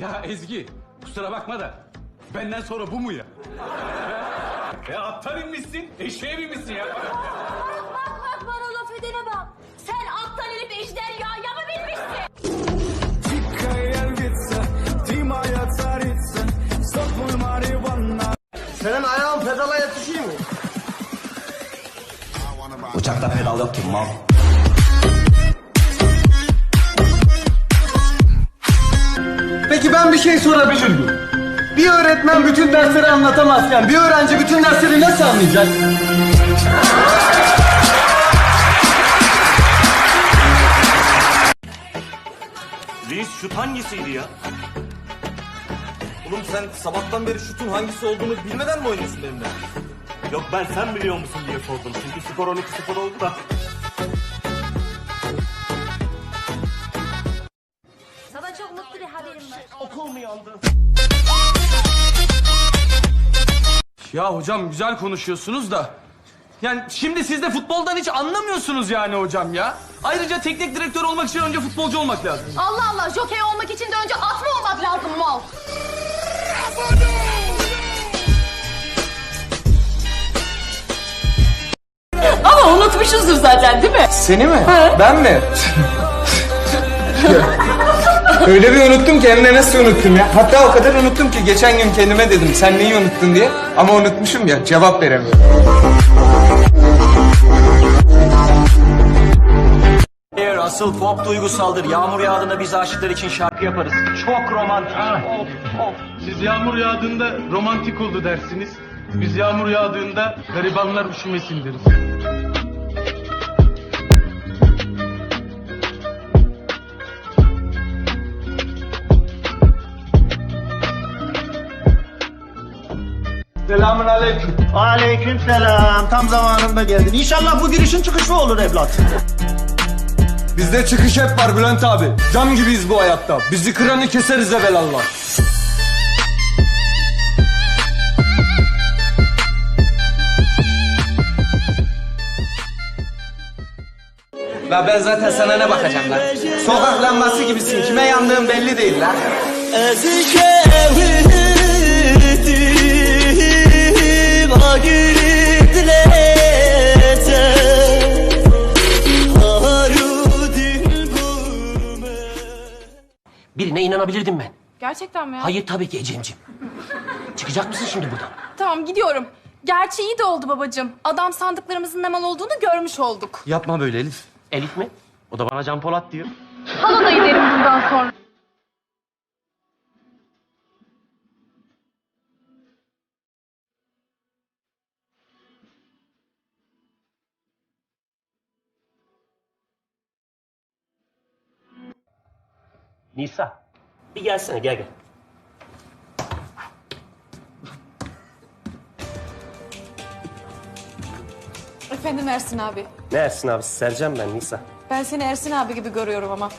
Ya Ezgi kusura bakma da benden sonra bu mu ya? ya attan inmişsin, eşeğe binmişsin ya. Bak bak bana laf edene bak. Sen attan inip ejderhaya mı binmişsin? Senin ayağın pedala yetişiyor mu? Uçakta pedal yok ki mal. Şey sorabilir miyim? Bir öğretmen bütün dersleri anlatamazken bir öğrenci bütün dersleri nasıl anlayacak? Reis şut hangisiydi ya? Oğlum sen sabahtan beri şutun hangisi olduğunu bilmeden mi oynuyorsun benimle? Yok ben sen biliyor musun diye sordum. Çünkü skor 12-0 oldu da. Ya hocam güzel konuşuyorsunuz da. Yani şimdi siz de futboldan hiç anlamıyorsunuz yani hocam ya. Ayrıca teknik direktör olmak için önce futbolcu olmak lazım. Allah Allah jokey olmak için de önce at mı olmak lazım mal? Ama unutmuşuzdur zaten değil mi? Seni mi? Ben mi? Öyle bir unuttum ki hem de nasıl unuttum ya. Hatta o kadar unuttum ki geçen gün kendime dedim sen neyi unuttun diye. Ama unutmuşum ya cevap veremiyorum. Eğer asıl pop duygusaldır. Yağmur yağdığında biz aşıklar için şarkı yaparız. Çok romantik. Of, of. Siz yağmur yağdığında romantik oldu dersiniz. Biz yağmur yağdığında garibanlar üşümesin deriz. Selamun aleyküm. Aleykümselam. Tam zamanında geldin. İnşallah bu girişin çıkışı olur evlat. Bizde çıkış hep var Bülent abi. Cam gibiyiz bu hayatta. Bizi kıranı keseriz evelallah. La ben zaten sana ne bakacağım lan? Sokak lambası gibisin. Kime yandığın belli değil lan. Birine inanabilirdim ben. Gerçekten mi ya? Hayır tabii ki Ecem'cim. Çıkacak mısın şimdi buradan? Tamam gidiyorum. Gerçi iyi de oldu babacığım. Adam sandıklarımızın ne mal olduğunu görmüş olduk. Yapma böyle Elif. Elif mi? O da bana Can Polat diyor. Hala da giderim bundan sonra. Nisa. Bir gelsene gel gel. Efendim Ersin abi. Ne Ersin abi? Sercan ben Nisa. Ben seni Ersin abi gibi görüyorum ama.